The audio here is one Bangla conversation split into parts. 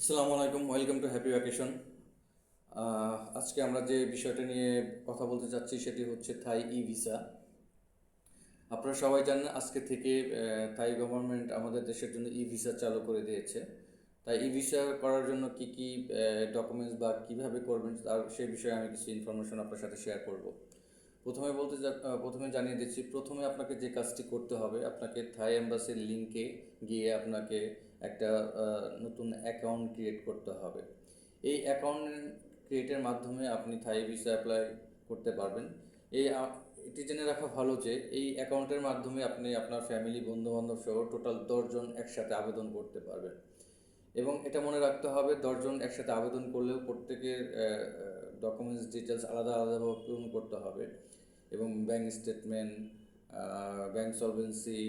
আসসালামু আলাইকুম, ওয়েলকাম টু হ্যাপি ভ্যাকেশন। আজকে আমরা যে বিষয়টা নিয়ে কথা বলতে চাচ্ছি সেটি হচ্ছে থাই ই ভিসা। আপনারা সবাই জানেন আজকে থেকে থাই গভর্নমেন্ট আমাদের দেশের জন্য ই ভিসা চালু করে দিয়েছে। তাই ই ভিসা করার জন্য কি কি ডকুমেন্টস বা কীভাবে করবেন তার সেই বিষয়ে আমি কিছু ইনফরমেশন আপনার সাথে শেয়ার করব। প্রথমে বলতে প্রথমে জানিয়ে দিচ্ছি, প্রথমে আপনাকে যে কাজটি করতে হবে, আপনাকে থাই এম্বাসির লিঙ্কে গিয়ে আপনাকে একটা নতুন অ্যাকাউন্ট ক্রিয়েট করতে হবে। এই অ্যাকাউন্ট ক্রিয়েটের মাধ্যমে আপনি থাই ভিসা অ্যাপ্লাই করতে পারবেন। এই এটি জেনে রাখা ভালো যে এই অ্যাকাউন্টের মাধ্যমে আপনি আপনার ফ্যামিলি বন্ধুবান্ধব সহ টোটাল দশজন একসাথে আবেদন করতে পারবেন। এবং এটা মনে রাখতে হবে দশজন একসাথে আবেদন করলেও প্রত্যেকের ডকুমেন্টস ডিটেলস আলাদা আলাদাভাবে পূরণ করতে হবে এবং ব্যাংক স্টেটমেন্ট ব্যাংক সলভেন্সি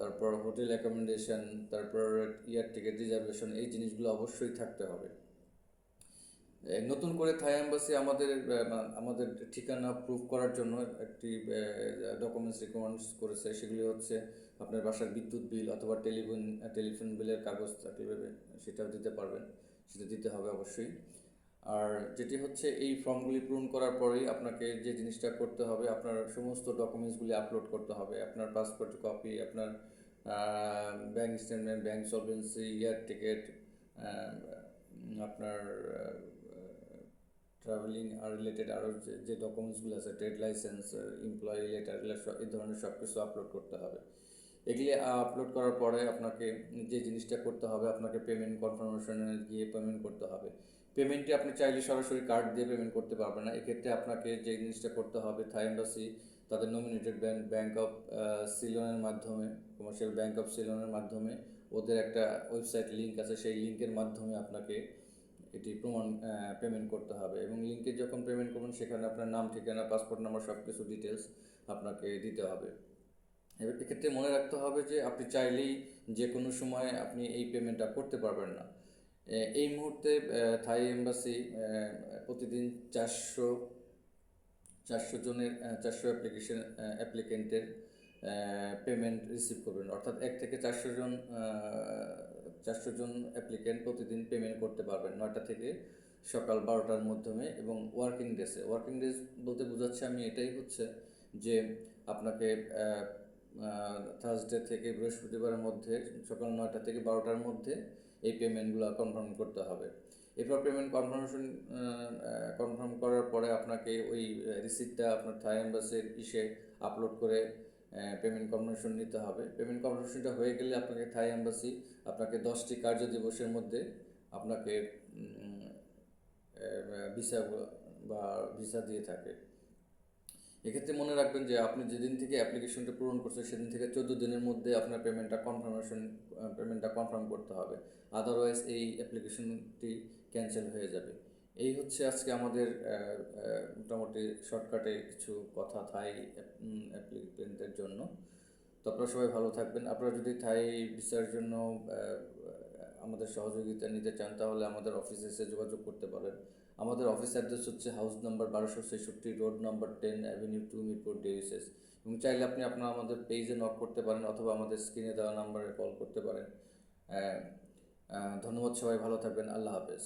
তারপর হোটেল অ্যাকোমোডেশন তারপর ইয়ার টিকিট রিজার্ভেশন এই জিনিসগুলো অবশ্যই থাকতে হবে। নতুন করে থাই এম্বাসি আমাদের আমাদের ঠিকানা প্রুফ করার জন্য একটি ডকুমেন্টস রিকমেন্ডস করেছে। সেগুলি হচ্ছে আপনার বাসার বিদ্যুৎ বিল অথবা টেলিফোন টেলিফোন বিলের কাগজ থাকলে সেটাও দিতে পারবেন। সেটা দিতে হবে অবশ্যই। আর যেটি হচ্ছে এই ফর্মগুলি পূরণ করার পরেই আপনাকে যে জিনিসটা করতে হবে, আপনার সমস্ত ডকুমেন্টসগুলি আপলোড করতে হবে। আপনার পাসপোর্ট কপি আপনার bank statement bank solvency air ticket আপনার ট্রাভেলিং আর রিলেটেড আরও যে ডকুমেন্টসগুলো আছে ট্রেড লাইসেন্স এমপ্লয়ি লেটার এই ধরনের সব কিছু আপলোড করতে হবে। এগুলি আপলোড করার পরে আপনাকে যে জিনিসটা করতে হবে, আপনাকে পেমেন্ট কনফার্মেশনে গিয়ে পেমেন্ট করতে হবে। পেমেন্টটি আপনি চাইলে সরাসরি কার্ড দিয়ে পেমেন্ট করতে পারবেন না। এক্ষেত্রে আপনাকে যে জিনিসটা করতে হবে থাই এম্বাসি তাদের নমিনেটেড ব্যাংক ব্যাংক অফ সিলনের মাধ্যমে কমার্শিয়াল ব্যাংক অফ সিলনের মাধ্যমে ওদের একটা ওয়েবসাইট লিঙ্ক আছে। সেই লিঙ্কের মাধ্যমে আপনাকে এটি প্রমাণ পেমেন্ট করতে হবে। এবং লিঙ্কে যখন পেমেন্ট করবেন, সেখানে আপনার নাম, ঠিকানা পাসপোর্ট নাম্বার সব কিছু ডিটেলস আপনাকে দিতে হবে। এবার এক্ষেত্রে মনে রাখতে হবে যে আপনি চাইলেই যে কোনো সময় আপনি এই পেমেন্টটা করতে পারবেন না। এই মুহূর্তে থাই এম্বাসি প্রতিদিন চারশো চারশো জনের চারশো অ্যাপ্লিকেশন অ্যাপ্লিকেন্টের পেমেন্ট রিসিভ করবেন। অর্থাৎ এক থেকে চারশো জন চারশো জন অ্যাপ্লিকেন্ট প্রতিদিন পেমেন্ট করতে পারবেন নয়টা থেকে সকাল বারোটার মাধ্যমে এবং ওয়ার্কিং ডেসে ওয়ার্কিং ডেজ বলতে বোঝাচ্ছে আমি এটাই হচ্ছে যে আপনাকে থার্সডে থেকে বৃহস্পতিবারের মধ্যে, সকাল নয়টা থেকে বারোটার মধ্যে এই পেমেন্টগুলো কনফার্ম করতে হবে। এরপর পেমেন্ট কনফার্মেশন কনফার্ম করার পরে আপনাকে ওই রিসিপ্টটা আপনার থাই এম্বাসির ইসে আপলোড করে পেমেন্ট কনফার্মেশন নিতে হবে। পেমেন্ট কনফার্মেশনটা হয়ে গেলে আপনাকে থাই এম্বাসি আপনাকে দশটি কার্য দিবসের মধ্যে আপনাকে ভিসা বা ভিসা দিয়ে থাকে। এক্ষেত্রে মনে রাখবেন যে আপনি যেদিন থেকে অ্যাপ্লিকেশনটা পূরণ করছেন, সেদিন থেকে চোদ্দ দিনের মধ্যে আপনার পেমেন্টটা কনফার্মেশন পেমেন্টটা কনফার্ম করতে হবে। আদারওয়াইজ এই অ্যাপ্লিকেশনটি ক্যান্সেল হয়ে যাবে। এই হচ্ছে আজকে আমাদের মোটামুটি শর্টকাটে কিছু কথা থাই অ্যাপ্লিকেন্টের জন্য। তো আপনারা সবাই ভালো থাকবেন। আপনারা যদি থাই ভিসার জন্য আমাদের সহযোগিতা নিতে চান, তাহলে আমাদের অফিসে এসে যোগাযোগ করতে পারেন। আমাদের অফিস অ্যাড্রেস হচ্ছে হাউস নাম্বার বারোশো ছেষট্টি road number ten avenue two Mirpur DSS এবং চাইলে আপনি আপনার আমাদের পেজে নক করতে পারেন অথবা আমাদের স্ক্রিনে দেওয়া নাম্বারে কল করতে পারেন। ধন্যবাদ সবাই, ভালো থাকবেন, আল্লাহ হাফেজ।